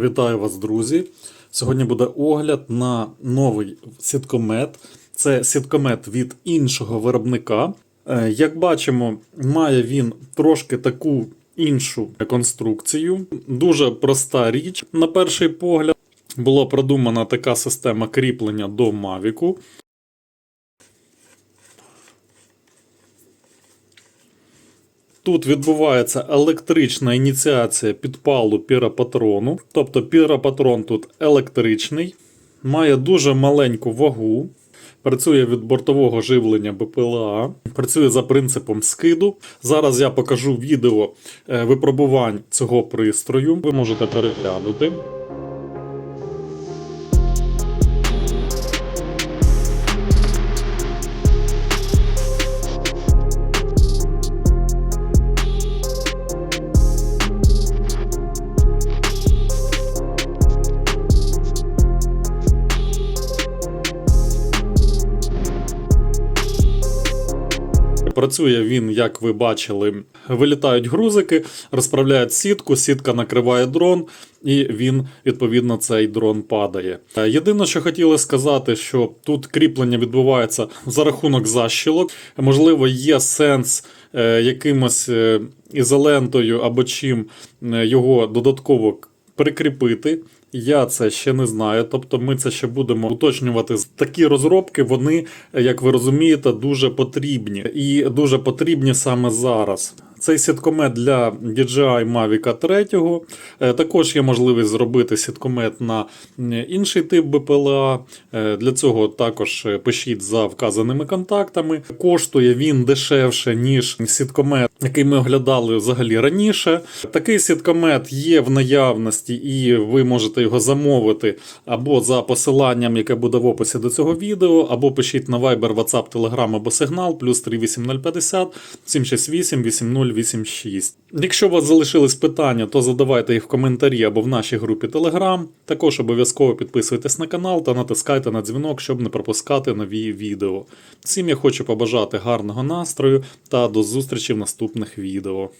Вітаю вас, друзі! Сьогодні буде огляд на новий сіткомет. Це сіткомет від іншого виробника. Е, Як бачимо, має він трошки таку іншу конструкцію. Дуже проста річ. На перший погляд була продумана така система кріплення до Мавіку. Тут відбувається електрична ініціація підпалу піропатрону. Тобто піропатрон тут електричний, має дуже маленьку вагу, працює від бортового живлення БПЛА, працює за принципом скиду. Зараз я покажу відео е, випробувань цього пристрою. Ви можете переглянути. Працює він, як ви бачили, вилітають грузики, розправляють сітку, сітка накриває дрон, і він, відповідно, цей дрон падає. Єдине, що хотіли сказати, що тут кріплення відбувається за рахунок защілок. Можливо, є сенс е, якимось е, ізолентою або чим е, його додатково прикріпити. Я це ще не знаю. Тобто ми це ще будемо уточнювати. Такі розробки, вони, як ви розумієте, дуже потрібні і дуже потрібні саме зараз. Цей сіткомет для DJI Mavic 3. Е, Також є можливість зробити сіткомет на інший тип БПЛА. Е, Для цього також е, пишіть за вказаними контактами. Коштує він дешевше, ніж сіткомет, який ми оглядали взагалі раніше. Такий сіткомет є в наявності, і ви можете його замовити або за посиланням, яке буде в описі до цього відео, або пишіть на Viber, WhatsApp, Telegram або Signal, плюс 38050 768 8086. Якщо у вас залишились питання, то задавайте їх в коментарі або в нашій групі Telegram. Також обов'язково підписуйтесь на канал та натискайте на дзвінок, щоб не пропускати нові відео. Всім я хочу побажати гарного настрою та до зустрічі в наступних відео.